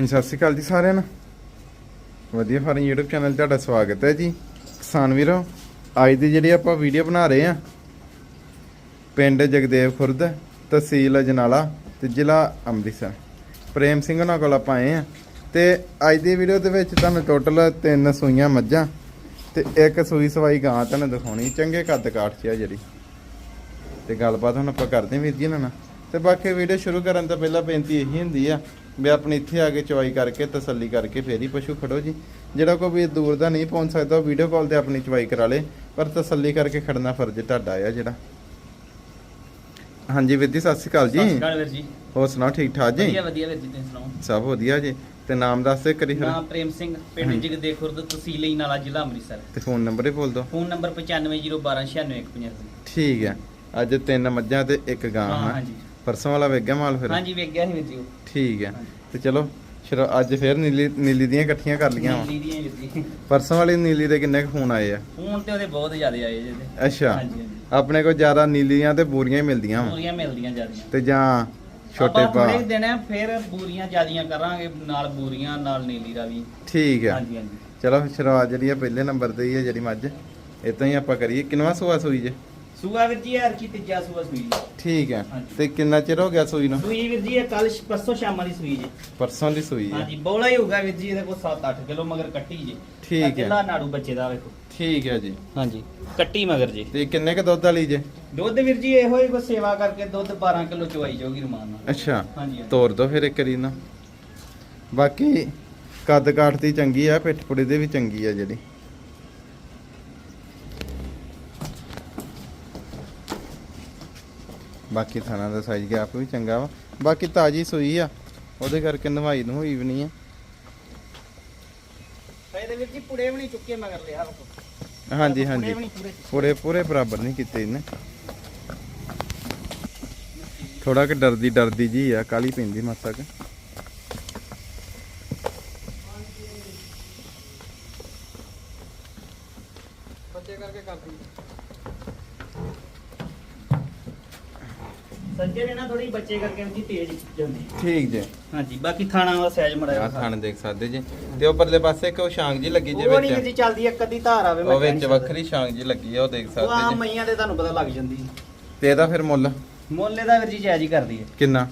ਹਾਂਜੀ, ਸਤਿ ਸ਼੍ਰੀ ਅਕਾਲ ਜੀ ਸਾਰਿਆਂ ਨੂੰ। ਵਧੀਆ ਫਾਰਮ YouTube ਚੈਨਲ ਤੁਹਾਡਾ ਸਵਾਗਤ ਹੈ ਜੀ। ਕਿਸਾਨ ਵੀਰੋ ਅੱਜ ਦੀ ਜਿਹੜੀ ਆਪਾਂ ਵੀਡੀਓ ਬਣਾ ਰਹੇ ਆ ਪਿੰਡ ਜਗਦੇਵ ਖੁਰਦ ਤਹਿਸੀਲ ਅਜਨਾਲਾ ਤੇ ਜ਼ਿਲ੍ਹਾ ਅੰਮ੍ਰਿਤਸਰ। ਪ੍ਰੇਮ ਸਿੰਘ ਉਹਨਾਂ ਕੋਲ ਆਪਾਂ ਆਏ ਆ ਤੇ ਅੱਜ ਦੀ ਵੀਡੀਓ ਦੇ ਵਿੱਚ ਤੁਹਾਨੂੰ ਟੋਟਲ ਤਿੰਨ ਸੂਈਆਂ ਮੱਝਾਂ ਤੇ ਇੱਕ ਸੂਈ ਸਵਾਈ ਗਾਂ ਤੁਹਾਨੂੰ ਦਿਖਾਉਣੀ ਚੰਗੇ ਕੱਦ ਕਾਠ 'ਚ ਆ ਜਿਹੜੀ। ਤੇ ਗੱਲਬਾਤ ਹੁਣ ਆਪਾਂ ਕਰਦੇ ਹਾਂ ਵੀਰ ਜੀ ਇਹਨਾਂ ਨਾਲ। ਤੇ ਬਾਕੀ ਵੀਡੀਓ ਸ਼ੁਰੂ ਕਰਨ ਤੋਂ ਪਹਿਲਾਂ ਬੇਨਤੀ ਇਹੀ ਹੁੰਦੀ ਆ ਵੀ ਆਪਣੀ ਇੱਥੇ ਆ ਕੇ ਚਵਾਈ ਕਰਕੇ ਤਸੱਲੀ ਕਰਕੇ ਫੇਰ ਹੀ ਪਸ਼ੂ ਖੜੋ ਜੀ। ਜਿਹੜਾ ਕੋਈ ਵੀ ਦੂਰ ਦਾ ਨਹੀਂ ਪਹੁੰਚ ਸਕਦਾ ਉਹ ਵੀਡੀਓ ਕਾਲ ਤੇ ਆਪਣੀ ਚਵਾਈ ਕਰਾ ਲੇ। ਪਰ ਤਸੱਲੀ ਕਰਕੇ ਖੜਨਾ ਫਰਜ਼ ਤੁਹਾਡਾ ਆ ਜਿਹੜਾ। ਹਾਂਜੀ ਵੀਰ ਜੀ ਸਤਿ ਸ਼੍ਰੀ ਅਕਾਲ ਸਤਿ ਸ਼੍ਰੀ ਜੀ ਅਕਾਲ ਵੀਰ ਜੀ। ਹੋਰ ਸੁਣਾਓ ਠੀਕ ਠਾਕ ਜੀ? ਵਧੀਆ ਵਧੀਆ ਵੀਰ ਜੀ ਤੁਸੀਂ ਸੁਣਾਓ? ਸਭ ਵਧੀਆ ਜੀ। ਤੇ ਨਾਮ ਦੱਸ ਦੇ ਕਰੀ ਫਿਰ। ਨਾਮ ਪ੍ਰੇਮ ਸਿੰਘ ਪਿੰਡ। ਜਗਦੇ ਖੁਰਦ ਤਹਿਸੀਲ ਨਾਲਾ ਜ਼ਿਲ੍ਹਾ ਅੰਮ੍ਰਿਤਸਰ। ਤੇ ਫੋਨ ਨੰਬਰ ਹੀ ਬੋਲ ਦਿਓ। ਫੋਨ ਨੰਬਰ 9501296150 ਠੀਕ ਹੈ। ਅੱਜ ਤਿੰਨ ਮੱਝਾਂ ਤੇ ਇੱਕ ਗਾਂ ਹਾਂ ਹਾਂ? ਹਾਂਜੀ। ਪਰਸੋਂ ਵਾਲਾ ਵੇਖ ਗਿਆ ਮਾਲ ਫਿਰ? ਹਾਂਜੀ ਵੇਖ ਗਿਆ ਸੀ ਵੀਰ ਜੀ ਉਹ। ਠੀਕ ਹੈ। ਤੇ ਚਲੋ ਸ਼ੁਰੂ ਅੱਜ ਫੇਰ ਨੀਲੀ ਨੀਲੀ ਦੀਆਂ ਇਕੱਠੀਆਂ ਕਰ ਲੀਆਂ ਵਾ। ਨੀਲੀ ਦੀਆਂ ਵੀਰ ਜੀ। ਪਰਸੋਂ ਵਾਲੀ ਨੀਲੀ ਦੇ ਕਿੰਨੇ ਕੁ ਫੋਨ ਆਏ ਆ? ਫੋਨ ਤੇ ਉਹਦੇ ਬਹੁਤ ਜ਼ਿਆਦਾ ਆਏ ਜਿਹਦੇ ਅੱਛਾ। ਹਾਂਜੀ ਹਾਂਜੀ। ਆਪਣੇ ਕੋਲ ਜ਼ਿਆਦਾ ਨੀਲੀਆਂ ਤੇ ਬੂਰੀਆਂ ਹੀ ਮਿਲਦੀਆਂ ਵਾ। ਬੂਰੀਆਂ ਮਿਲਦੀਆਂ ਜਿਆਦੀਆਂ। ਤੇ ਜਾਂ ਛੋਟੇ ਪਾ ਥੋੜੇ ਦਿਨ ਆ, ਫਿਰ ਬੂਰੀਆਂ ਜਿਆਦੀਆਂ ਕਰਾਂਗੇ ਨਾਲ ਬੂਰੀਆਂ ਨਾਲ ਨੀਲੀ ਦਾ ਵੀ ਠੀਕ ਹੈ ਹਾਂਜੀ ਹਾਂਜੀ। ਚਲੋ ਸ਼ੁਰੂਆਤ ਜਿਹੜੀ ਆ ਪਹਿਲੇ ਨੰਬਰ ਤੇ ਹੀ ਹੈ ਜਿਹੜੀ ਮੱਝ। ਇਤਾਂ ਹੀ ਆਪਾਂ ਕਰੀਏ। ਕਿੰਨਵਾ ਸੂਆ ਸੂਈ ਜੇ? ਸੂਆ ਵੀਰ ਜੀ ਯਾਰ ਕੀ ਤੀਜਾ ਸੂਆ ਸੂਈ ਜੀ। ਠੀਕ ਹੈ। ਹਾਂਜੀ। ਤੇ ਕਿੰਨਾ ਚਿਰ ਹੋ ਗਿਆ ਸੂਈ ਨੂੰ? ਸੂਈ ਵੀਰ ਜੀ ਇਹ ਕੱਲ ਪਰਸੋਂ ਸ਼ਾਮਾਂ ਦੀ ਸੂਈ ਜੀ। ਪਰਸੋਂ ਦੀ ਸੂਈ ਹੈ। ਹਾਂਜੀ ਬੋਲਾ ਹੀ ਹੋਊਗਾ ਵੀਰ ਜੀ ਇਹਦੇ ਕੋਲ 7-8 ਕਿਲੋ ਮਗਰ ਕੱਟੀ ਜੀ। ਠੀਕ ਹੈ। ਕਿਲਾ ਨਾੜੂ ਬੱਚੇ ਦਾ ਵੇਖੋ। ਠੀਕ ਹੈ ਜੀ। ਹਾਂਜੀ ਕੱਟੀ ਮਗਰ ਜੀ। ਤੇ ਕਿੰਨੇ ਕ ਦੁੱਧ ਵਾਲੀ ਜੇ? ਦੁੱਧ ਵੀਰ ਜੀ ਇਹੋ ਹੀ ਕੋ ਸੇਵਾ ਕਰਕੇ ਦੁੱਧ 12 ਕਿਲੋ ਚਵਾਈ ਜਾਊਗੀ ਰਮਾਨ ਨਾਲ। ਅੱਛਾ। ਹਾਂਜੀ ਹਾਂਜੀ। ਤੋਰ ਦੋ ਫਿਰ ਇੱਕ ਵਾਰੀ ਨਾ। ਬਾਕੀ ਕੱਦ ਕਾਠ ਦੀ ਚੰਗੀ ਆ ਪਿੱਠ ਪੁੜੇ ਦੇ ਵੀ ਚੰਗੀ ਆ ਜਿਹੜੀ। ਬਾਕੀ ਥਾਣਾ ਦਾ ਸਾਈਜ਼ ਗੈਪ ਵੀ ਚੰਗਾ ਵਾ। ਬਾਕੀ ਤਾਜੀ ਸੂਈ ਆ। ਉਹਦੇ ਕਰਕੇ ਨਵਾਈ ਨੂੰ ਹੋਈ ਵੀ ਨਹੀਂ ਆ। ਇਹਦੇ ਵੀਰ ਜੀ ਪੁੜੇ ਵੀ ਨਹੀਂ ਚੁੱਕੇ ਮਗਰ ਲਿਆ ਵੇਖੋ ਹਾਂਜੀ ਹਾਂਜੀ। ਪੂਰੇ ਪੂਰੇ ਬਰਾਬਰ ਨਹੀਂ ਕੀਤੇ ਇਹਨੇ। ਥੋੜਾ ਕਿ ਡਰਦੀ ਡਰਦੀ ਜੀ ਆ। ਕਾਲੀ ਪੈਂਦੀ ਮਾਸਾ ਕੁ ਬੱਚੇ ਕਰਕੇ ਕਰਦੀ ਸੱਜੇ ਨੇ ਨਾ ਥੋੜੀ ਬੱਚੇ ਕਰਕੇ ਵੀ ਤੇਜ਼ ਜਾਂਦੀ। ਠੀਕ ਜੇ। ਹਾਂਜੀ ਬਾਕੀ ਥਾਣਾ ਦਾ ਸਾਈਜ਼ ਮੜਿਆ ਆ ਥਣ ਦੇਖ ਸਕਦੇ ਜੀ। ਤੇ ਉਹ ਪਰਲੇ ਪਾਸੇ ਇੱਕ ਉਹ ਛਾਂਗ ਜੀ ਲੱਗੀ ਜੇ ਉਹ ਨਹੀਂ ਵੀਰ ਜੀ ਵਿੱਚ ਚੱਲਦੀ ਇੱਕ ਅੱਧੀ ਧਾਰ ਆਵੇ ਉਹ ਵਿੱਚ ਕਹਿ ਨਹੀਂ ਵੱਖਰੀ ਛਾਂਗ ਜੀ ਲੱਗੀ ਆ ਉਹ ਦੇਖ ਸਕਦਾ। ਉਹ ਆ ਸਕਦੇ ਜੀ। ਮਈਆਂ ਦੇ ਤੁਹਾਨੂੰ ਪਤਾ ਲੱਗ ਜਾਂਦੀ। ਤੇ ਇਹਦਾ ਫਿਰ ਮੁੱਲ? ਮੁੱਲ ਇਹਦਾ ਵੀਰ ਜੀ ਜਾਇਜ਼ ਹੀ ਕਰਦੀ ਹੈ। ਕਿੰਨਾ?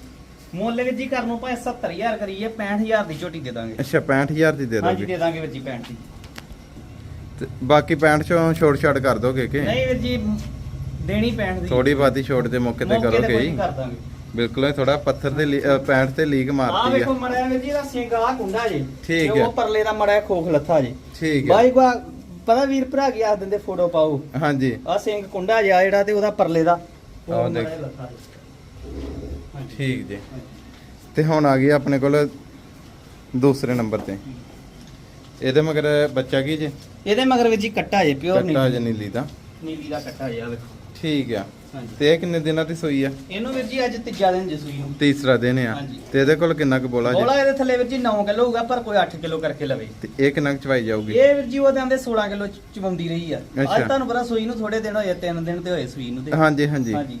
ਮੁੱਲ ਵੀਰ ਜੀ ਕਰਨ ਨੂੰ ਭਾਵੇਂ 70000 ਕਰੀਏ 65000 ਦੀ ਝੋਟੀ ਦੇ ਦਾਂਗੇ। ਅੱਛਾ 65000 ਦੀ ਦੇ ਹਾਂਜੀ ਦੋਗੇ। ਦੇ ਦਾਂਗੇ ਵੀਰ ਜੀ 65 ਦੀ। ਤੇ ਬਾਕੀ 65 ਚੋਂ ਕਰ ਦੋਗੇ ਕਿ? ਨਹੀਂ ਵੀਰ ਜੀ ਦੇਣੀ 65 ਦੀ। ਥੋੜੀ ਬਾਤੀ ਛੋਟ ਦੇ ਮੌਕੇ ਤੇ ਮੌਕੇ ਕਰੋਗੇ ਕੋਈ ਜੀ ਕਰ ਦਾਂਗੇ ਬਿਲਕੁਲ ਥੋੜਾ ਪੱਥਰ ਤੇ ਲੀ- ਅ, 65 ਤੇ ਲੀਕ ਆ ਮਾਰਤੀ ਵੇਖੋ ਆ ਮੜਿਆ ਵੀਰ ਜੀ ਦਾ ਸਿੰਘ ਆ ਕੁੰਡਾ ਜੀ। ਠੀਕ ਤੇ ਹੈ। ਉਹ ਪਰਲੇ ਦਾ ਮੜਿਆ ਖੋਖ ਲੱਥਾ ਜੀ। ਠੀਕ ਹੈ। ਬਾਈ ਕੋ ਪਤਾ ਵੀਰ ਭਰਾ ਕੀ ਆਖ ਦਿੰਦੇ ਫੋਟੋ ਪਾਓ। ਹਾਂਜੀ। ਆ ਸਿੰਘ ਕੁੰਡਾ ਜਿਹਾ ਜਿਹੜਾ ਤੇ ਉਹਦਾ ਪਰਲੇ ਦਾ। ਉਹ ਆਹ ਦੇਖ। ਮੜਿਆ ਲੱਥਾ ਜੀ। ਹਾਂਜੀ। ਠੀਕ ਜੀ। ਤੇ ਹੁਣ ਆ ਗਈ ਆਪਣੇ ਕੋਲ ਦੂਸਰੇ ਨੰਬਰ ਤੇ। ਇਹਦੇ ਮਗਰ ਬੱਚਾ ਕੀ ਜੇ? ਇਹਦੇ ਮਗਰ ਵੀਰ ਜੀ ਕੱਟਾ ਜੇ ਪਿਓਰ ਕੱਟਾ ਨੀਲੀ। ਜੇ ਦਾ। ਨੀਲੀ ਦਾ ਕੱਟਾ ਜਿਹਾ ਵੇਖੋ। ਠੀਕ ਆ। ਹਾਂਜੀ। ਤੇ ਇਹ ਕਿੰਨੇ ਦਿਨਾਂ ਦੀ ਸੂਈ ਆ? ਇਹਨੂੰ ਵੀਰ ਜੀ ਅੱਜ ਤੀਜਾ ਦਿਨ ਜਸੂਈ ਨੂੰ ਤੀਸਰਾ ਦਿਨ ਆ। ਹਾਂਜੀ। ਤੇ ਇਹਦੇ ਕੋਲ ਕਿੰਨਾ ਕੁ ਬੋਲਾ ਬੋਲਾ ਜੀ ਇਹਦੇ ਥੱਲੇ ਵੀਰ ਜੀ 9 ਕਿਲੋ ਹੋਊਗਾ ਪਰ ਕੋਈ 8 ਕਿਲੋ ਕਰਕੇ ਲਵੇ। ਤੇ ਇਹ ਕਿੰਨਾ ਕੁ ਚਵਾਈ ਜਾਊਗੀ? ਇਹ ਵੀਰ ਜੀ ਉਹਦੇ ਆਂਦੇ 16 ਕਿਲੋ ਚਵੰਦੀ ਰਹੀ ਆ। ਅੱਛਾ। ਅੱਜ ਤੁਹਾਨੂੰ ਪਤਾ ਸੂਈ ਨੂੰ ਥੋੜੇ ਦਿਨ ਹੋਏ 3 ਦਿਨ ਤੇ ਹੋਏ ਸੂਈ ਨੂੰ ਤੇ। ਹਾਂਜੀ ਹਾਂਜੀ। ਹਾਂਜੀ।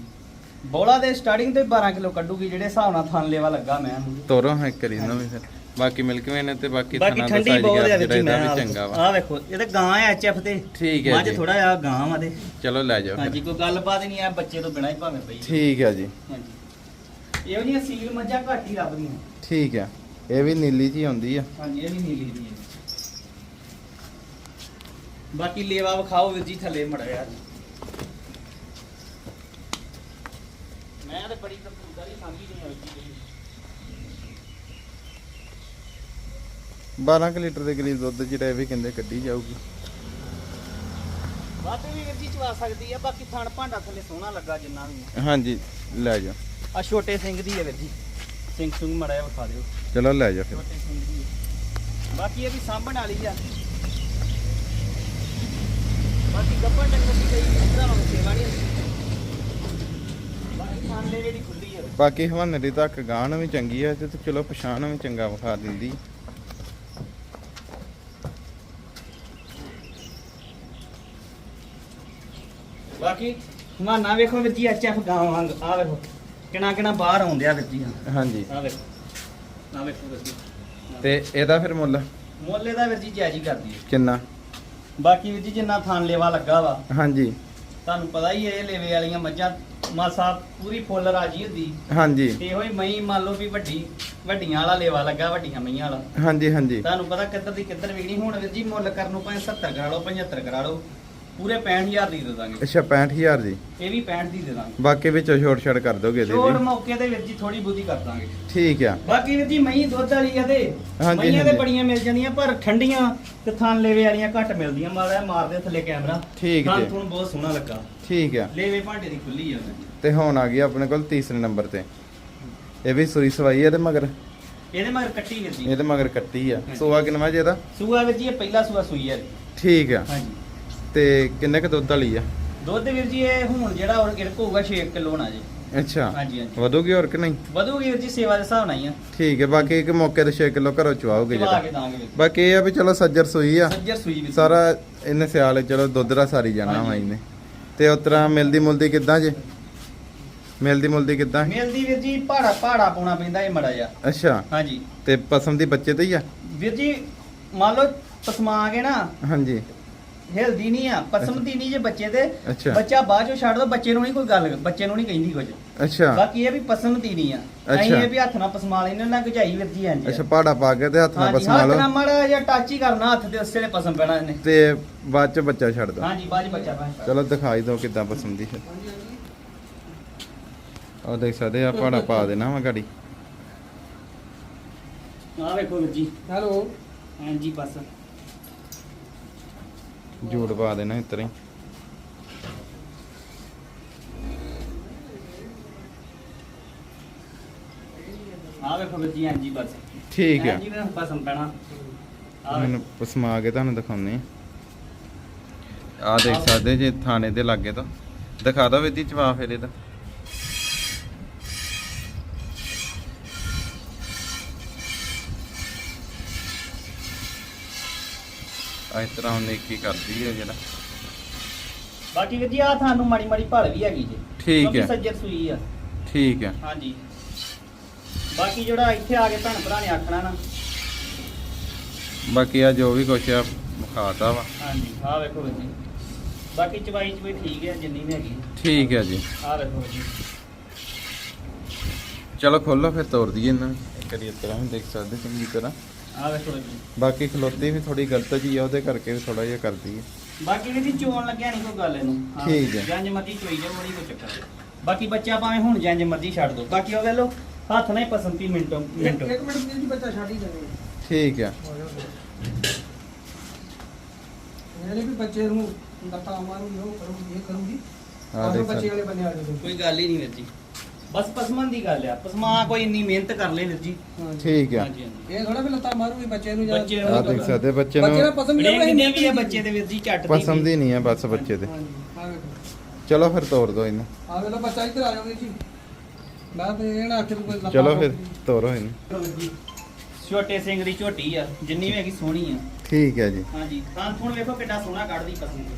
ਬੋਲਾ ਦੇ ਸਟਾਰਟਿੰਗ ਤੋਂ ਹੀ 12 ਕਿਲੋ ਕੱਢੂਗੀ ਜਿਹੜੇ ਹਿਸਾਬ ਨਾਲ ਥਣ ਲੈਵਾ ਲੱਗਾ ਮੈਂ ਤੋਰੋ ਹੈ ਕਰੀ ਨਾ ਵੀ ਫਿਰ। ਬਾਕੀ ਮਿਲਕ ਵੇ ਨੇ ਤੇ ਬਾਕੀ ਬਾਕੀ ਥਣਾ ਦਾ ਠੰਡੀ ਬਹੁਤ ਆ ਜਿਹੜਾ ਜੀ ਮੈਂ ਆ ਵੇਖੋ ਇਹ ਤਾਂ ਗਾਂ ਹੈ ਐਚਐਫ ਤੇ। ਠੀਕ ਹੈ ਮੱਝ ਜੀ। ਥੋੜਾ ਜਿਹਾ ਗਾਂ ਵਾ ਤੇ। ਚਲੋ ਲੈ ਜਾਓ ਹਾਂਜੀ ਕੋਈ ਗੱਲਬਾਤ ਨਹੀਂ ਆ ਬੱਚੇ ਤੋਂ ਬਿਨਾਂ ਹੀ ਭਾਵੇਂ ਪਈ ਠੀਕ ਹੈ ਜੀ। ਹਾਂਜੀ। ਇਹੋ ਜਿਹੀਆਂ ਸੀਲ ਮੱਝਾਂ ਘੱਟ ਹੀ ਲੱਭਦੀਆਂ ਠੀਕ ਹੈ ਇਹ ਵੀ ਨੀਲੀ ਜੀ ਆਉਂਦੀ ਆ। ਹਾਂਜੀ ਇਹ ਵੀ ਨੀਲੀ ਹੈ ਬਾਕੀ ਲੇਵਾ ਵਿਖਾਓ ਵੀਰ ਜੀ ਥੱਲੇ ਮੜਿਆ ਮੈਂ ਤੇ ਬੜੀ ਕਪੂਰਦਾਰੀ ਸਾਂਭੀ ਨਹੀਂ ਹੋਈ ਜੀ। 12 ਕੁ ਲੀਟਰ ਦੇ ਕਰੀਬ ਦੁੱਧ ਜਿਹੜਾ ਇਹ ਵੀ ਕਹਿੰਦੇ ਕੱਢੀ ਜਾਊਗੀ। ਵੱਧ ਵੀ ਵੀਰ ਜੀ ਚਵਾ ਸਕਦੀ ਆ ਬਾਕੀ ਥਣ ਭਾਂਡਾ ਥੱਲੇ ਸੋਹਣਾ ਲੱਗਾ ਜਿੰਨਾ ਵੀ ਹਾਂਜੀ ਲੈ ਜਾਓ। ਆ ਛੋਟੇ ਸਿੰਘ ਦੀ ਹੈ ਵੀਰ ਜੀ। ਸਿੰਘ ਸੁੰਗ ਮੜਿਆ ਵਿਖਾ ਦਿਓ। ਚਲੋ ਲੈ ਜਾਓ ਫਿਰ। ਛੋਟੇ ਸਿੰਘ ਦੀ ਹੈ। ਬਾਕੀ ਇਹ ਵੀ ਸਾਂਭਣ ਵਾਲੀ ਆ। ਬਾਕੀ ਗੱਪਣ ਡੰਗਰ ਦੀ ਕਈ ਇਤਰਾ ਨੂੰ ਸੇਵਾ ਨਹੀਂ ਹੁੰਦੀ। ਬਾਕੀ ਥਣ ਲੈ ਜਿਹੜੀ ਖੁੱਲੀ ਹੈ ਬਾਕੀ ਹਵਾਨੇ ਦੀ ਤੱਕ ਗਾਣ ਵੀ ਚੰਗੀ ਆ ਤੇ ਚਲੋ ਪਛਾਣ ਵੀ ਚੰਗਾ ਵਿਖਾ ਦਿੰਦੀ। ਬਾਕੀ ਹਮਾਨਾ ਵੇਖੋ ਵੀਰ ਜੀ ਐਚਐਫ ਗਾਂ ਵਾਂਗ ਆ ਵੇਖੋ ਕਿਣਾ ਕਿਣਾ ਬਾਹਰ ਆਉਂਦਿਆ ਵੀਰ ਜੀ ਹਾਂਜੀ। ਆ ਵੇਖੋ ਆ ਵੇਖੋ ਵੀਰ ਜੀ ਤੇ ਇਹਦਾ ਫਿਰ ਮੁੱਲ? ਮੁੱਲ ਇਹਦਾ ਵੀਰ ਜੀ ਜਾਇਜ਼ ਹੀ ਕਰਦੀ ਹੈ ਕਿੰਨਾ? ਬਾਕੀ ਵੀਰ ਜੀ ਜਿੰਨਾ ਥਾਨ ਲੇਵਾ ਲੱਗਾ ਵਾ ਹਾਂਜੀ। ਤੁਹਾਨੂੰ ਪਤਾ ਹੀ ਹੈ ਇਹ ਲੇਵੇ ਵਾਲੀਆਂ ਮੱਝਾਂ ਮਾਸਾ ਪੂਰੀ ਫੁੱਲ ਰਾਜੀ ਹੁੰਦੀ। ਹਾਂਜੀ। ਇਹੋ ਹੀ ਮਈ ਮੰਨ ਲਓ ਵੀ ਵੱਡੀ ਵੱਡੀਆਂ ਵਾਲਾ ਲੇਵਾ ਲੱਗਾ ਵੱਡੀਆਂ ਮਈਆਂ ਵਾਲਾ। ਹਾਂਜੀ ਹਾਂਜੀ। ਤੁਹਾਨੂੰ ਪਤਾ ਕਿੱਧਰ ਦੀ ਕਿੱਧਰ ਵਿਕਣੀ ਹੁਣ ਵੀਰ ਜੀ ਮੁੱਲ ਕਰਨ ਨੂੰ ਭਾਵੇਂ 70 ਕਰਾ ਲਓ 75 ਕਰਾ ਲਓ। ਪੂਰੇ 65000 ਦੀ ਦੇ ਦਾਂਗੇ। ਅੱਛਾ 65000 ਦੀ? ਇਹ ਵੀ 65 ਦੀ ਦੇ ਦਾਂਗੇ। ਬਾਕੀ ਵਿੱਚੋਂ ਛੋਟ ਛੜ ਕਰ ਦੋਗੇ ਇਹਦੀ ਛੋੜ ਮੌਕੇ ਤੇ ਵੀਰ ਜੀ ਥੋੜੀ ਬੁੱਧੀ ਕਰ ਦਾਂਗੇ। ਠੀਕ ਆ। ਬਾਕੀ ਵੀਰ ਜੀ ਮਈ ਦੁੱਧ ਵਾਲੀ ਆ ਤੇ ਹਾਂਜੀ, ਤੇ ਹਾਂਜੀ। ਬੜੀਆਂ ਮਿਲ ਜਾਂਦੀਆਂ ਪਰ ਠੰਡੀਆਂ ਤੇ ਥਾਨ ਲੇਵੇ ਵਾਲੀਆਂ ਘੱਟ ਮਿਲਦੀਆਂ। ਮਾੜਾ ਮਾਰਦੇ ਥੱਲੇ ਕੈਮਰਾ। ਠੀਕ ਜੀ। ਤੁਹਾਨੂੰ ਬਹੁਤ ਸੋਹਣਾ ਲੱਗਾ। ਠੀਕ ਆ। ਲੇਵੇ ਭਾਂਡੇ ਦੀ ਖੁੱਲੀ ਆ ਉਹਦੇ। ਤੇ ਹੁਣ ਆ ਗਈ ਆਪਣੇ ਕੋਲ ਤੀਸਰੇ ਨੰਬਰ ਤੇ। ਇਹ ਵੀ ਸੂਈ ਸਵਾਈ ਹੈ ਤੇ ਮਗਰ? ਇਹਦੇ ਮਗਰ ਕੱਟੀ ਵੀਰ ਜੀ। ਇਹਦੇ ਮਗਰ ਕੱਟੀ ਆ। ਸੋਆ ਕਿੰਨਾ ਜੀ ਇਹਦਾ? ਸੂਆ ਵੀਰ ਜੀ ਇਹ ਪਹਿਲਾ ਸੂਆ ਸੂਈ ਹੈ ਠੀਕ ਆ। ਹਾਂਜੀ। ਤੇ ਕਿੰਨੇ ਕ ਦੁੱਧ ਵਾਲੀ ਆ? ਦੁੱਧ ਵੀਰ ਜੀ ਇਹ ਹੁਣ ਜਿਹੜਾ ਇਰਕ ਹੋਊਗਾ 6 ਕਿਲੋ ਹੋਣਾ ਜੀ। ਅੱਛਾ। ਹਾਂਜੀ ਹਾਂਜੀ। ਵਧੂਗੀ ਹੋਰ ਕਿ ਨਹੀਂ? ਵਧੂਗੀ ਵੀਰ ਜੀ ਸੇਵਾ ਦੇ ਹਿਸਾਬ ਨਾਲ ਹੀ ਆ। ਠੀਕ ਹੈ ਬਾਕੀ ਇੱਕ ਮੌਕੇ ਤੇ 6 ਕਿਲੋ ਘਰੋਂ ਚਵਾਓਗੇ ਚਵਾ ਜਿਹੜਾ। ਕੇ ਦਾਂਗੇ ਵੀਰ ਜੀ। ਬਾਕੀ ਇਹ ਆ ਵੀ ਚਲੋ ਸੱਜਰ ਸੂਈ ਆ। ਸੱਜਰ ਸੂਈ ਵੀਰ ਜੀ। ਸਾਰਾ ਇਹਨੇ ਸਿਆਲ ਚਲੋ ਦੁੱਧ ਦਾ ਸਾਰੀ ਜਾਣਾ ਵਾ। ਇਹਨੇ। ਤੇ ਉਸ ਤਰ੍ਹਾਂ ਮਿਲਦੀ ਮੁਲਦੀ ਕਿੱਦਾਂ ਜੇ? ਮਿਲਦੀ ਮੁਲਦੀ ਕਿੱਦਾਂ? ਮਿਲਦੀ ਵੀਰ ਜੀ ਪਹਾੜਾ ਪਹਾੜਾ ਪਾਉਣਾ ਪੈਂਦਾ ਇਹ ਮੜਾ ਜਾ ਅੱਛਾ। ਹਾਂਜੀ। ਤੇ ਪਸਮ ਦੀ ਬੱਚੇ ਤੇ ਹੀ ਆ? ਵੀਰ ਜੀ ਮੰਨ ਲਓ ਪਸਮਾ ਕੇ ਨਾ ਹਾਂਜੀ। ਹਿਲਦੀ ਨਹੀਂ ਆ ਪਸਮਦੀ ਨਹੀਂ ਜੇ ਬੱਚੇ ਤੇ। ਅੱਛਾ। ਬੱਚਾ ਬਾਅਦ ਚੋਂ ਛੱਡ ਦੋ ਬੱਚੇ ਨੂੰ ਨਹੀਂ ਕੋਈ ਗੱਲ ਬੱਚੇ ਨੂੰ ਨਹੀਂ ਕਹਿੰਦੀ ਕੁਝ। ਅੱਛਾ। ਬਾਕੀ ਇਹ ਵੀ ਪਸਮਦੀ ਨਹੀਂ ਆ। ਅਸੀਂ ਅੱਛਾ। ਇਹ ਵੀ ਹੱਥ ਨਾਲ ਪਸਮਾ ਲੈਣੇ ਨਾ ਗਜਾਈ ਵੀਰ ਜੀ ਇੰਜ ਅੱਛਾ ਪਾੜਾ ਪਾ ਕੇ ਤੇ ਹੱਥ ਨਾਲ ਹਾਂਜੀ ਪਸਮਾ ਹੱਥ ਨਾਲ ਲਓ ਮਾੜਾ ਜਿਹਾ ਟੱਚ ਹੀ ਕਰਨਾ ਹੱਥ ਦੇ ਉਸੇ ਵੇਲੇ ਪਸਮ ਪੈਣਾ ਇਹਨੇ। ਤੇ ਬਾਅਦ ਚ ਬੱਚਾ ਛੱਡ ਦੋ ਹਾਂਜੀ ਬਾਅਦ ਚ ਬੱਚਾ ਪੈਣਾ ਚਲੋ ਦਿਖਾਈ ਦਿਓ ਕਿੱਦਾਂ ਪਸਮ ਦੀ। ਫਿਰ ਉਹ ਦੇਖ ਸਕਦੇ ਆ ਪਾੜਾ ਪਾ ਦੇਣਾ ਵਾ ਗਾੜੀ। ਆ ਵੇਖੋ ਵੀਰ ਜੀ। ਹੈਲੋ। ਹਾਂਜੀ ਬਸ। ਜੂੜ ਪਾ ਦੇਣਾ ਇਤਰੇ ਆ ਵੇਖੋ ਵੀਰ ਜੀ ਹਾਂਜੀ ਬਸ। ਠੀਕ ਆ। ਪੈਣਾ। ਮੈਨੂੰ ਪਸਮਾ ਕੇ ਤੁਹਾਨੂੰ ਦਿਖਾਉਨੇ ਆ। ਦੇਖ ਸਕਦੇ ਜੇ ਥਾਣੇ ਦੇ ਲਾਗੇ ਤੋਂ। ਦਿਖਾ ਦੋ ਵਿਧੀ ਚਵਾ ਫਿਰ ਇਹਦਾ। ਇਸ ਤਰ੍ਹਾਂ ਉਹਨੇ ਕੀ ਕਰਦੀ ਹੈ ਜਿਹੜਾ। ਬਾਕੀ ਵੀਰ ਜੀ ਆ ਤੁਹਾਨੂੰ ਮਾੜੀ ਮਾੜੀ ਭਲ ਵੀ ਹੈਗੀ ਜੀ। ਠੀਕ ਕਿਉਂਕਿ ਹੈ। ਸੱਜਰ ਸੂਈ ਆ। ਠੀਕ ਹੈ। ਹਾਂਜੀ। ਬਾਕੀ ਜਿਹੜਾ ਇੱਥੇ ਆ ਕੇ ਭੈਣ ਭਰਾ ਨੇ ਆਖਣਾ ਨਾ। ਬਾਕੀ ਆ ਜੋ ਵੀ ਕੁਛ ਆ ਵਿਖਾਤਾ ਵਾ। ਹਾਂਜੀ ਆ ਵੇਖੋ ਵੀਰ ਜੀ। ਬਾਕੀ ਚਵਾਈ ਚ ਵੀ ਠੀਕ ਹੈ ਜਿੰਨੀ ਵੀ ਹੈਗੀ। ਠੀਕ ਹੈ ਜੀ। ਆ ਵੇਖੋ ਵੀਰ ਜੀ। ਚਲੋ ਖੋਲੋ ਫਿਰ ਤੋੜ ਦਈਏ ਇਹਨਾਂ ਨੂੰ। ਇੱਕ ਵਾਰੀ ਇਸ ਤਰ੍ਹਾਂ ਵੀ ਦੇਖ ਸਕਦੇ ਚੰਗੀ ਤਰ੍ਹਾਂ। ਆ ਵੇਖੋ ਜੀ। ਬਾਕੀ ਖਲੋਤੀ ਵੀ ਥੋੜੀ ਗਲਤ ਜੀ ਆ ਉਹਦੇ ਕਰਕੇ ਵੀ ਥੋੜਾ ਜਿਹਾ ਕਰਦੀ ਹੈ ਬਾਕੀ ਜੀ ਚੋਣ ਲੱਗਿਆ ਨਹੀਂ ਕੋਈ ਗੱਲ ਇਹਨੂੰ। ਠੀਕ ਹੈ। ਜੰਜ ਮਰਜ਼ੀ ਚੋਈ ਜਾ ਮੜੀ ਕੋਈ ਚੱਕਰ ਨਹੀਂ। ਬਾਕੀ ਬੱਚਾ ਭਾਵੇਂ ਹੁਣ ਜੰਜ ਮਰਜ਼ੀ ਛੱਡ ਦੋ। ਬਾਕੀ ਉਹ ਵੇਲੋ ਹੱਥ ਨਾਲ ਹੀ ਪਸੰਦੀ ਮਿੰਟੋ ਮਿੰਟੋ। ਇੱਕ ਮਿੰਟ ਵੀਰ ਜੀ ਬੱਚਾ ਛੱਡ ਹੀ ਦੇਵੇ ਠੀਕ ਹੈ ਮੇਰੇ ਵੀ ਬੱਚੇ ਨੂੰ ਲੱਤਾਂ ਮਾਰੂਗੀ ਉਹ ਕਰੂਗੀ ਇਹ ਕਰੂਗੀ। ਆ ਆਹ ਦੇਖ ਬੱਚੇ ਸਕਦੇ। ਵਾਲੇ ਬੰਨੇ ਆ ਜਾਓ ਕੋਈ ਗੱਲ ਹੀ ਨਹੀਂ ਵੀਰ ਜੀ। ਬਸ ਪਸਮਨ ਦੀ ਗੱਲ ਆ। ਪਸਮਾ ਕੋਈ ਇੰਨੀ ਮਿਹਨਤ ਕਰ ਲੈ ਵੀਰ ਜੀ। ਠੀਕ ਹਾਂਜੀ ਹਾਂਜੀ। ਇਹ ਥੋੜਾ ਵੀ ਲੱਤਾਂ ਮਾਰੂਗੀ ਬੱਚੇ ਨੂੰ ਜਾਂ ਬੱਚੇ ਆ ਦੇਖ ਸਕਦੇ ਬੱਚੇ ਬੱਚੇ ਨਾਲ ਨੂੰ ਪਸੰਦ ਬੜੇ ਕਿੰਨੇ ਵੀ ਆ ਬੱਚੇ ਦੇ ਵੀਰ ਜੀ ਝੱਟ ਦੀ ਪਸੰਦ ਹੀ ਨਹੀਂ ਹੈ ਬਸ ਬੱਚੇ ਦੇ। ਆ ਚਲੋ ਫਿਰ ਤੋੜ ਦੋ ਇਹਨੂੰ। ਆ ਵੇਲੋ ਬੱਚਾ ਇੱਧਰ ਆ ਜਾਓ ਵੀਰ ਜੀ। ਮੈਂ ਤੇ ਇਹ ਨਾ ਆਖੇ ਵੀ ਕੋਈ ਲੱਤਾਂ ਚਲੋ ਫਿਰ ਮਾਰੂਗੀ। ਤੋੜੋ ਇਹਨੂੰ। ਛੋਟੇ ਸਿੰਘ ਦੀ ਝੋਟੀ ਆ ਜਿੰਨੀ ਵੀ ਹੈਗੀ ਸੋਹਣੀ ਆ। ਠੀਕ ਹੈ ਜੀ। ਹਾਂਜੀ ਤਾਂ ਹੁਣ ਵੇਖੋ ਕਿੱਡਾ ਸੋਹਣਾ ਕੱਢਦੀ ਪਸੰਦ।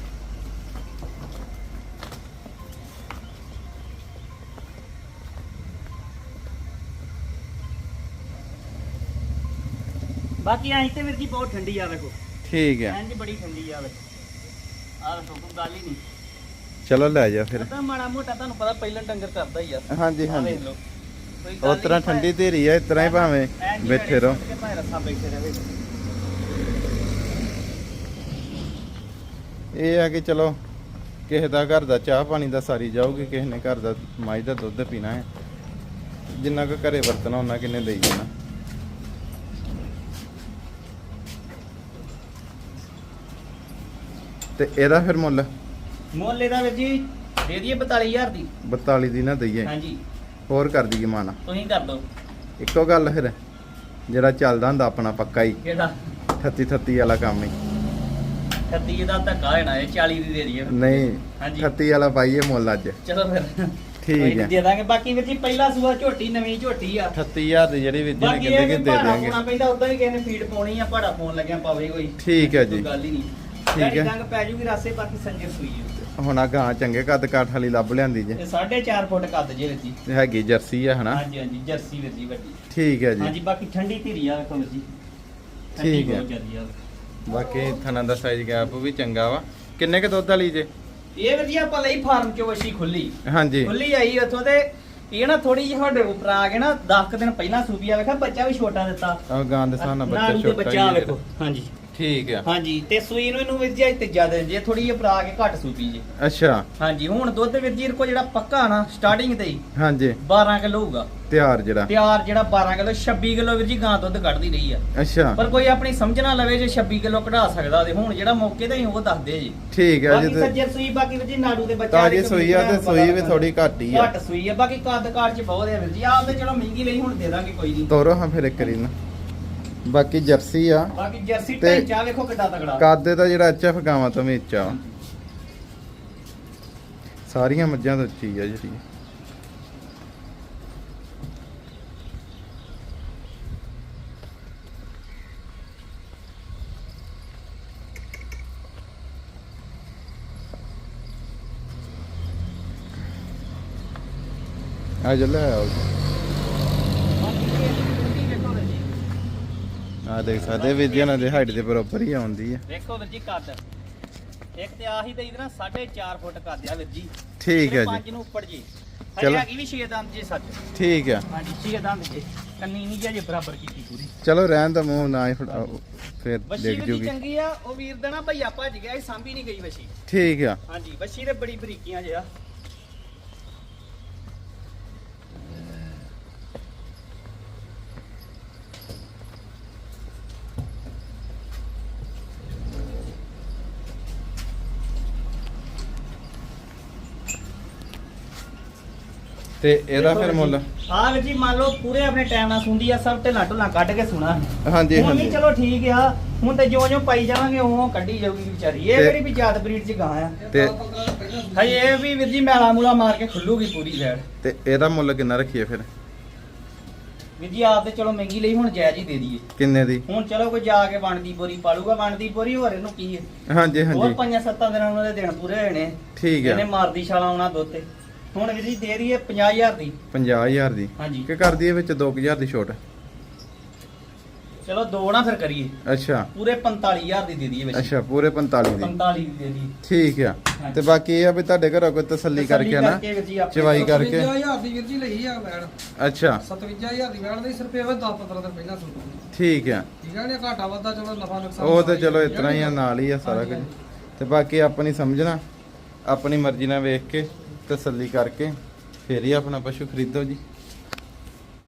ਬਾਕੀ ਐਂ ਤੇ ਵੀਰ ਜੀ ਬਹੁਤ ਠੰਡੀ ਆ ਵੇਖੋ। ਠੀਕ ਹੈ ਐਂ ਜੀ ਬੜੀ ਠੰਡੀ ਆ ਵੇਖੋ। ਆ ਵੇਖੋ ਕੋਈ ਗੱਲ ਹੀ ਨਹੀਂ। ਚਲੋ ਲੈ ਜਾ ਫਿਰ। ਪਤਾ ਮਾੜਾ ਮੋਟਾ ਤੁਹਾਨੂੰ ਪਤਾ ਪਹਿਲਾਂ ਡੰਗਰ ਕਰਦਾ ਹੀ ਆ। ਹਾਂਜੀ ਹਾਂਜੀ। ਉਸ ਤਰ੍ਹਾਂ ਠੰਡੀ ਧੀਰੀ ਆ ਇਸ ਤਰ੍ਹਾਂ ਹੀ ਭਾਵੇਂ ਬੈਠੇ ਰਹੇ। ਇਹ ਆ ਕਿ ਚਲੋ ਕਿਸੇ ਦਾ ਘਰ ਦਾ ਚਾਹ ਪਾਣੀ ਦਾ ਸਾਰੀ ਜਾਊਗੀ ਕਿਸੇ ਨੇ ਘਰ ਦਾ ਮਾਈ ਦਾ ਦੁੱਧ ਪੀਣਾ ਹੈ। ਜਿੰਨਾ ਕੁ ਘਰੇ ਵਰਤਣਾ ਉਹਨਾਂ ਕਿੰਨੇ ਦੇਈ ਜਾਣਾ। ਤੇ ਇਹਦਾ ਫਿਰ ਮੁੱਲ? ਮੁੱਲ ਇਹਦਾ ਵੀਰ ਜੀ ਦੇ ਦਈਏ 42000 ਦੀ। 42 ਦੀ ਨਾ ਦਈਏ। ਹਾਂਜੀ। ਹੋਰ ਕਰ ਦਈਏ ਮਾਨਾ। ਤੁਸੀਂ ਕਰ ਦਿਓ। ਇੱਕੋ ਗੱਲ ਫਿਰ ਜਿਹੜਾ ਚੱਲਦਾ ਹੁੰਦਾ ਆਪਣਾ ਪੱਕਾ ਹੀ। ਕਿਹੜਾ? 38 38 ਵਾਲਾ ਕੰਮ ਹੀ। 38 ਦਾ ਧੱਕਾ ਹੋਣਾ ਇਹ 40 ਦੀ ਦੇ ਦਈਏ। ਨਹੀਂ ਹਾਂਜੀ। 38 ਵਾਲਾ ਪਾਈਏ ਮੁੱਲ ਅੱਜ। ਚਲੋ ਫਿਰ। ਠੀਕ ਨੀ, ਹੈ। ਦੇ ਦਾਂਗੇ। ਬਾਕੀ ਵੀਰ ਜੀ ਪਹਿਲਾ ਸੂਆ ਝੋਟੀ ਨਵੀਂ ਝੋਟੀ ਆ। 38000 ਦੀ ਜਿਹੜੀ ਵੀ ਜਿਹਨੇ ਬਾਕੀ ਕਹਿੰਦੇ ਇਹ ਕਿ ਦੇ ਭਾੜਾ ਦੇਾਂਗੇ ਪਾਉਣਾ ਪੈਂਦਾ ਉਦਾਂ ਹੀ ਕਿਸੇ ਨੇ ਫੀਡ ਪਾਉਣੀ ਆ ਭਾੜਾ ਪਾਉਣ ਲੱਗਿਆ ਪਾਵੇ ਕੋਈ। ਠੀਕ ਹੈ ਜੀ। ਕੋਈ ਗੱਲ ਹੀ ਨਹੀਂ। ਠੀਕ ਹੈ। ਡੰਗ ਪੈ ਜੂਗੀ ਰਾਸੇ ਬਾਕੀ ਸੰਜਰ ਸੂਈ ਹੈ ਹੁਣ ਆ ਗਾਂ ਚੰਗੇ ਕੱਦ ਕਾਠ ਵਾਲੀ ਲੱਭ ਲਿਆਂਦੀ ਜੇ। ਇਹ 4.5 ਫੁੱਟ ਕੱਦ ਜੇ ਇਹ ਹੈਗੀ ਜਰਸੀ ਆ ਹਨਾ? ਹਾਂਜੀ ਹਾਂਜੀ ਜਰਸੀ ਜੀ ਵੱਡੀ। ਠੀਕ ਹੈ ਜੀ। ਹਾਂਜੀ ਬਾਕੀ ਠੰਡੀ ਧੀਰੀ ਆ ਵੇਖੋ ਜੀ। ਠੀਕ ਹੈ। ਬਾਕੀ ਥਣਾ ਦਾ ਸਾਈਜ਼ ਗੈਪ ਵੀ ਚੰਗਾ ਵਾ। ਕਿੰਨੇ ਕ ਦੁੱਧ ਵਾਲੀ ਜੇ? ਇਹ ਜੀ ਆਪਾਂ ਲਈ ਫਾਰਮ ਚੋਂ ਵਸ਼ੀ ਖੁੱਲੀ। ਹਾਂਜੀ। ਖੁੱਲੀ ਆਈ ਉੱਥੋਂ ਤੇ ਇਹ ਨਾ ਥੋੜੀ ਜਿਹੀ ਸਾਡੇ ਉੱਪਰ ਆ ਕੇ ਨਾ 10 ਦਿਨ ਪਹਿਲਾਂ ਸੂਪੀ ਆ ਵੇਖਾ ਬੱਚਾ ਵੀ ਛੋਟਾ ਦਿੱਤਾ। ਆ ਗਾਂ ਦੇ ਸਾਨਾ ਬੱਚਾ ਛੋਟਾ ਬੱਚਾ ਹੀ ਵੇਖੋ। ਹਾਂਜੀ। ਠੀਕ ਆ। ਹਾਂਜੀ ਤੇ ਸੂਈ ਨੂੰ ਇਹਨੂੰ ਵੀਰ ਜੀ ਅੱਜ ਤੀਜਾ ਦਿਨ ਜੇ ਥੋੜੀ ਜਿਹੀ ਉਪਰਾ ਕੇ ਘੱਟ ਸੂਪੀ ਜੇ। ਅੱਛਾ। ਹਾਂਜੀ ਹੁਣ ਦੁੱਧ ਵੀਰ ਜੀ ਕੋ ਜਿਹੜਾ ਪੱਕਾ ਨਾ ਸਟਾਰਟਿੰਗ ਤੇ ਹੀ ਹਾਂਜੀ। 12 ਕਿਲੋ ਹੋਊਗਾ। ਤਿਆਰ ਜਿਹੜਾ। ਤਿਆਰ ਜਿਹੜਾ 12 ਕਿਲੋ 26 ਕਿਲੋ ਵੀਰ ਜੀ ਗਾਂ ਦੁੱਧ ਕੱਢਦੀ ਰਹੀ ਆ। ਅੱਛਾ। ਪਰ ਕੋਈ ਆਪਣੀ ਸਮਝ ਨਾ ਲਵੇ ਜੇ 26 ਕਿਲੋ ਕਢਾ ਸਕਦਾ ਤੇ ਹੁਣ ਜਿਹੜਾ ਮੌਕੇ ਤੇ ਹੀ ਉਹ ਦੱਸਦੇ ਜੀ। ਠੀਕ ਆ ਜੀ ਬਾਕੀ ਤੇ ਸੱਜਰ ਸੂਈ ਬਾਕੀ ਵੀਰ ਜੀ ਨਾੜੂ ਦੇ ਬੱਚਾ ਤਾਜੀ ਸੂਈ ਆ ਤੇ ਸੂਈ ਵੀ ਥੋੜੀ ਘੱਟ ਹੀ ਆ। ਘੱਟ ਸੂਈ ਆ ਬਾਕੀ ਕੱਦ ਕਾਠ ਚ ਬਹੁਤ ਹੈ ਵੀਰ ਜੀ। ਆਪ ਤੇ ਚਲੋ ਮਹਿੰਗੀ ਲਈ ਹੁਣ ਦੇ ਦਾਂਗੇ ਕੋਈ ਨਹੀਂ ਤੋਰੋ ਹਾਂ ਫਿਰ ਇੱਕ ਵਾਰੀ ਨਾ ਬਾਕੀ ਜਰਸੀ ਆ। ਬਾਕੀ ਜਰਸੀ ਤੇ ਢਾਂਚਾ ਵੇਖੋ ਕਿੱਡਾ ਤਗੜਾ ਕੱਦ ਦਾ ਜਿਹੜਾ ਐਚਐਫ ਗਾਵਾਂ ਤੋਂ ਵੀ ਉੱਚਾ। ਵਾ ਸਾਰੀਆਂ ਮੱਝਾਂ ਤੋਂ ਉੱਚੀ ਆ ਜਿਹੜੀ। ਆ ਜੱਲਾ ਆ ਬਾਕੀ ਇਹ ਕੁੰਡੀ ਵੇਖੋ ਵੀਰ ਜੀ ਆ ਦੇਖ ਸਕਦੇ ਵੀ ਜੀ ਦੇ ਹਾਈਟ ਦੇ ਬਰਾਬਰ ਹੀ ਆਉਂਦੀ ਹੈ ਵੇਖੋ ਵੀਰ ਜੀ ਕੱਦ। ਇੱਕ ਤੇ ਆਹੀ ਤੇ ਇਹਦਾ 4.5 ਫੁੱਟ ਕੱਦ ਆ ਵੀਰ ਜੀ। ਠੀਕ ਹੈ ਪੰਜ ਜੀ। ਨੂੰ ਉੱਪਰ ਜੀ। ਚਲੋ। ਹੈਗੀ ਵੀ 6 ਦੰਦ ਜੀ ਸੱਚ ਠੀਕ ਆ। ਹਾਂਜੀ 6 ਦੰਦ ਜੀ। ਕੰਨੀ ਨਹੀਂ ਜੀ ਬਰਾਬਰ ਕੀਤੀ ਪੂਰੀ। ਚਲੋ ਰਹਿਣ ਦਾ ਮੂੰਹ ਨਾ ਹੀ ਫਿਰ ਡਿੱਗ ਵੀਰ ਜੂਗੀ। ਚੰਗੀ ਆ ਉਹ ਵੀਰ ਦਾ ਨਾ ਭਈਆ ਭੱਜ ਗਿਆ ਇਹ ਸਾਂਭੀ ਨਹੀਂ ਗਈ ਵਸ਼ੀ ਠੀਕ ਆ। ਹਾਂਜੀ ਵਸ਼ੀ ਦੇ ਬੜੀ ਬਰੀਕੀਆਂ ਜਿਆ ਤੇ ਇਹਦਾ ਫਿਰ ਮੁੱਲ? ਹਾਂ ਵੀਰ ਜੀ ਮੰਨ ਲਓ ਪੂਰੇ ਆਪਣੇ ਟਾਈਮ ਨਾਲ ਸੁੰਦੀ ਆ ਸਭ ਢਿੱਲਾਂ ਢੁੱਲਾਂ ਕੱਢ ਕੇ ਸੁਣਾ। ਹਾਂਜੀ ਹੁਣ ਵੀ ਹਾਂਜੀ। ਚਲੋ ਠੀਕ ਆ ਹੁਣ ਤੇ ਜਿਉਂ ਜਿਉਂ ਪਾਈ ਜਾਵਾਂਗੇ ਉਹ ਕੱਢੀ ਜਾਊਗੀ ਵਿਚਾਰੀ। ਇਹ ਤੇ- ਕਿਹੜੀ ਵੀ ਜਾਤ ਬਰੀਡ ਚ ਗਾਂ ਆ। ਤੇ- ਹਜੇ ਇਹ ਵੀ ਵੀਰ ਜੀ ਮੈਲਾ ਮੂਲਾ ਮਾਰ ਕੇ ਖੁੱਲੂਗੀ ਪੂਰੀ ਲੈੜ ਤੇ ਇਹਦਾ ਮੁੱਲ ਕਿੰਨਾ ਰੱਖੀਏ ਫਿਰ? ਵੀਰ ਜੀ ਆਪ ਤੇ ਚਲੋ ਮਹਿੰਗੀ ਲਈ ਹੁਣ ਜਾਇਜ਼ ਹੀ ਦੇ ਦਈਏ। ਕਿੰਨੇ ਦੀ? ਹੁਣ ਚਲੋ ਕੋਈ ਜਾ ਕੇ ਬਣਦੀ ਬੋਰੀ ਪਾਲੂਗਾ ਬਣਦੀ ਬੋਰੀ ਹੋਰ ਇਹਨੂੰ ਕੀ ਹੈ? ਹਾਂਜੀ ਹੋਰ ਹਾਂਜੀ ਪੰਜਾਂ ਸੱਤਾਂ ਦਿਨਾਂ ਨੂੰ ਉਹਦੇ ਦਿਨ ਪੂਰੇ ਹੋਏ ਨੇ। ਠੀਕ ਇਹਨੇ ਆ ਮਾਰਦੀ ਛਾਲਾ ਆਉਣਾ ਦੁੱਧ ਤੇ। ਹੁਣ ਵੀਰ ਜੀ ਦੇ ਦਈਏ 50000 ਦੀ। 50000 ਦੀ। ਹਾਂਜੀ। ਕਿ ਕਰਦੀ ਇਹ ਵਿੱਚ 2000 ਦੀ ਛੋਟ? ਚਲੋ ਦੋ ਨਾ ਫਿਰ ਕਰੀਏ। ਅੱਛਾ। ਪੂਰੇ 45000 ਦੀ ਦੇ ਦਈਏ ਵਿੱਚ। ਅੱਛਾ ਪੂਰੇ 45 ਦੀ। 45 ਦੀ ਦੇ ਦਈਏ। ਠੀਕ ਆ। ਤੇ ਬਾਕੀ ਇਹ ਆ ਵੀ ਤੁਹਾਡੇ ਘਰੋਂ ਕੋਈ ਤਸੱਲੀ ਕਰਕੇ ਨਾ ਚਵਾਈ ਕਰਕੇ। 57000 ਦੀ ਵੀਰ ਜੀ ਲਈ ਆ ਵੈਣ ਅੱਛਾ। 57000 ਦੀ ਵੈਣ ਦੇ ਸਿਰਫ ਇਹ 10 15 ਦਿਨ ਪਹਿਲਾਂ ਸੁਣ ਠੀਕ ਆ। ਠੀਕ ਹੈ ਨੇ ਘਾਟਾ ਵਾਧਾ ਚਲੋ ਨਫਾ ਨੁਕਸਾਨ ਉਹ ਤੇ ਹੀ ਚਲੋ ਹੈ। ਇਤਨਾ ਹੀ ਆ ਨਾਲ ਹੀ ਆ ਸਾਰਾ ਕੁਝ। ਤੇ ਬਾਕੀ ਆਪਣੀ ਸਮਝਣਾ ਆਪਣੀ ਮਰਜ਼ੀ ਨਾਲ ਵੇਖ ਕੇ ਤਸੱਲੀ ਕਰਕੇ ਫੇਰ ਹੀ ਆਪਣਾ ਪਸ਼ੂ ਖਰੀਦੋ ਜੀ।